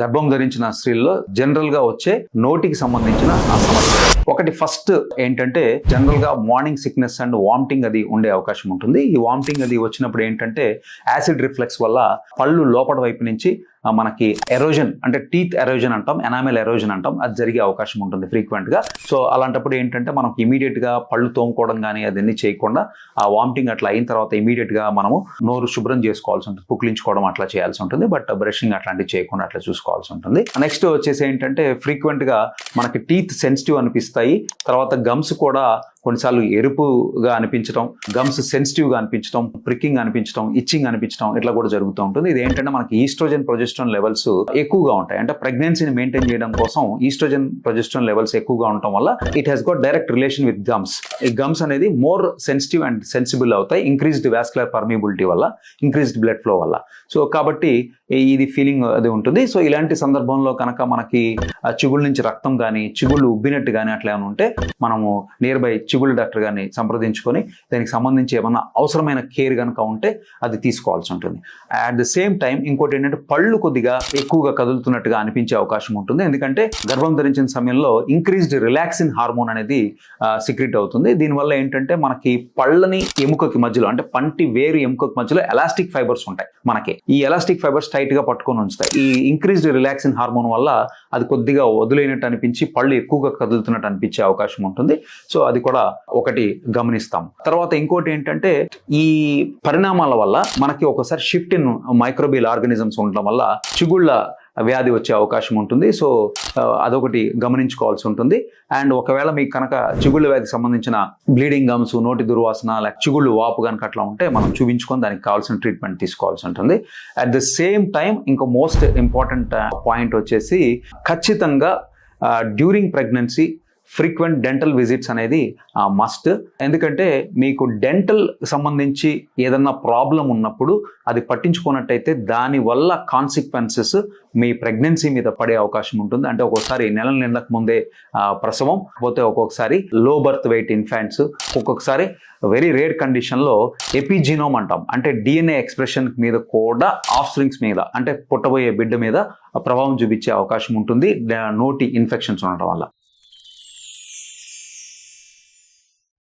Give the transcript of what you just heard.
గర్భం ధరించిన స్త్రీల్లో జనరల్గా వచ్చే నోటికి సంబంధించిన ఆ సమస్య ఒకటి ఫస్ట్ ఏంటంటే జనరల్గా మార్నింగ్ సిక్నెస్ అండ్ వామిటింగ్ అది ఉండే అవకాశం ఉంటుంది. ఈ వామిటింగ్ అది వచ్చినప్పుడు ఏంటంటే యాసిడ్ రిఫ్లెక్స్ వల్ల పళ్ళు లోపల వైపు నుంచి మనకి ఎరోజన్ అంటే టీత్ ఎరోజన్ అంటాం ఎనామెల్ ఎరోజన్ అంటాం అది జరిగే అవకాశం ఉంటుంది ఫ్రీక్వెంట్గా. సో అలాంటప్పుడు ఏంటంటే మనకు ఇమీడియట్గా పళ్ళు తోముకోవడం కానీ అదన్నీ చేయకుండా ఆ వామిటింగ్ అట్లా అయిన తర్వాత ఇమీడియట్గా మనము నోరు శుభ్రం చేసుకోవాల్సి ఉంటుంది పుక్లించుకోవడం అట్లా చేయాల్సి ఉంటుంది బట్ బ్రషింగ్ అట్లాంటివి చేయకుండా అట్లా చూసుకోవాల్సి ఉంటుంది. నెక్స్ట్ వచ్చేసి ఏంటంటే ఫ్రీక్వెంట్గా మనకి టీత్ సెన్సిటివ్ అనిపిస్తాయి తర్వాత గమ్స్ కూడా కొన్నిసార్లు ఎరుపుగా అనిపించడం గమ్స్ సెన్సిటివ్గా అనిపించడం ప్రికింగ్ అనిపించడం ఇచ్చింగ్ అనిపించడం ఇట్లా కూడా జరుగుతూ ఉంటుంది. ఇది ఏంటంటే మనకి ఈస్ట్రోజన్ ప్రొజెస్ట్రాన్ లెవెల్స్ ఎక్కువగా ఉంటాయి. అంటే ప్రెగ్నెన్సీని మెయింటైన్ చేయడం కోసం ఈస్ట్రోజన్ ప్రొజెస్ట్రాన్ లెవెల్స్ ఎక్కువగా ఉండటం వల్ల it has got direct relation with gums ఈ గమ్స్ అనేది మోర్ సెన్సిటివ్ అండ్ సెన్సిబుల్ అవుతాయి. ఇంక్రీజ్డ్ వ్యాస్కులర్ పర్మిబిలిటీ వల్ల ఇంక్రీజ్డ్ బ్లడ్ ఫ్లో వల్ల. సో కాబట్టి ఇది ఫీలింగ్ అది ఉంటుంది. సో ఇలాంటి సందర్భంలో కనుక మనకి చిగుళ్ళ నుంచి రక్తం కానీ చిగుళ్ళు ఉబ్బినట్టు కానీ అట్లా ఏమైనా ఉంటే మనము నియర్ బై చిగుళ్ళ డాక్టర్ గారిని సంప్రదించుకొని దానికి సంబంధించి ఏమన్నా అవసరమైన కేర్ కనుక ఉంటే అది తీసుకోవాల్సి ఉంటుంది. అట్ ద సేమ్ టైం ఇంకోటి ఏంటంటే పళ్ళు కొద్దిగా ఎక్కువగా కదులుతున్నట్టుగా అనిపించే అవకాశం ఉంటుంది. ఎందుకంటే గర్భం ధరించిన సమయంలో ఇంక్రీజ్డ్ రిలాక్సిన్ హార్మోన్ అనేది సిక్రెట్ అవుతుంది. దీనివల్ల ఏంటంటే మనకి పళ్ళని ఎముకకి మధ్యలో అంటే పంటి వేరు ఎముకకి మధ్యలో ఎలాస్టిక్ ఫైబర్స్ ఉంటాయి మనకి. ఈ ఎలాస్టిక్ ఫైబర్స్ టైట్గా పట్టుకొని ఉంచుతాయి. ఈ ఇంక్రీజ్డ్ రిలాక్సిన్ హార్మోన్ వల్ల అది కొద్దిగా వదిలేనట్టు అనిపించి పళ్ళు ఎక్కువగా కదులుతున్నట్టు అనిపించే అవకాశం ఉంటుంది. సో అది కూడా ఒకటి గమనిస్తాం. తర్వాత ఇంకోటి ఏంటంటే ఈ పరిణామాల వల్ల మనకి ఒకసారి షిఫ్ట్ ఇన్ మైక్రోబియల్ ఆర్గనిజమ్స్ ఉండటం వల్ల చిగుళ్ళ వ్యాధి వచ్చే అవకాశం ఉంటుంది. సో అదొకటి గమనించుకోవాల్సి ఉంటుంది. అండ్ ఒకవేళ మీకు కనుక చిగుళ్ళ వ్యాధికి సంబంధించిన బ్లీడింగ్ గమ్స్ నోటి దుర్వాసన లేక చిగుళ్ళు వాపు కనుక అట్లా ఉంటే మనం చూపించుకొని దానికి కావాల్సిన ట్రీట్మెంట్ తీసుకోవాల్సి ఉంటుంది. అట్ ద సేమ్ టైం ఇంకో మోస్ట్ ఇంపార్టెంట్ పాయింట్ వచ్చేసి ఖచ్చితంగా during pregnancy frequent dental visits అనేది మస్ట్ ఎందుకంటే మీకు డెంటల్ సంబంధించి ఏదన్నా ప్రాబ్లం ఉన్నప్పుడు అది పట్టించుకున్నట్టయితే దానివల్ల కాన్సిక్వెన్సెస్ మీ ప్రెగ్నెన్సీ మీద పడే అవకాశం ఉంటుంది. అంటే ఒక్కొక్కసారి నెల నిండక ముందే ప్రసవం పోతే ఒక్కొక్కసారి లో బర్త్ వెయిట్ ఇన్ఫాంట్స్ ఒక్కొక్కసారి వెరీ రేర్ కండిషన్లో ఎపిజినోమ్ అంటాం. అంటే డిఎన్ఏ ఎక్స్ప్రెషన్ మీద కూడా ఆఫ్ స్ప్రింగ్స్ మీద అంటే పుట్టబోయే బిడ్డ మీద ప్రభావం చూపించే అవకాశం ఉంటుంది. నోటి ఇన్ఫెక్షన్స్ ఉండటం వల్ల.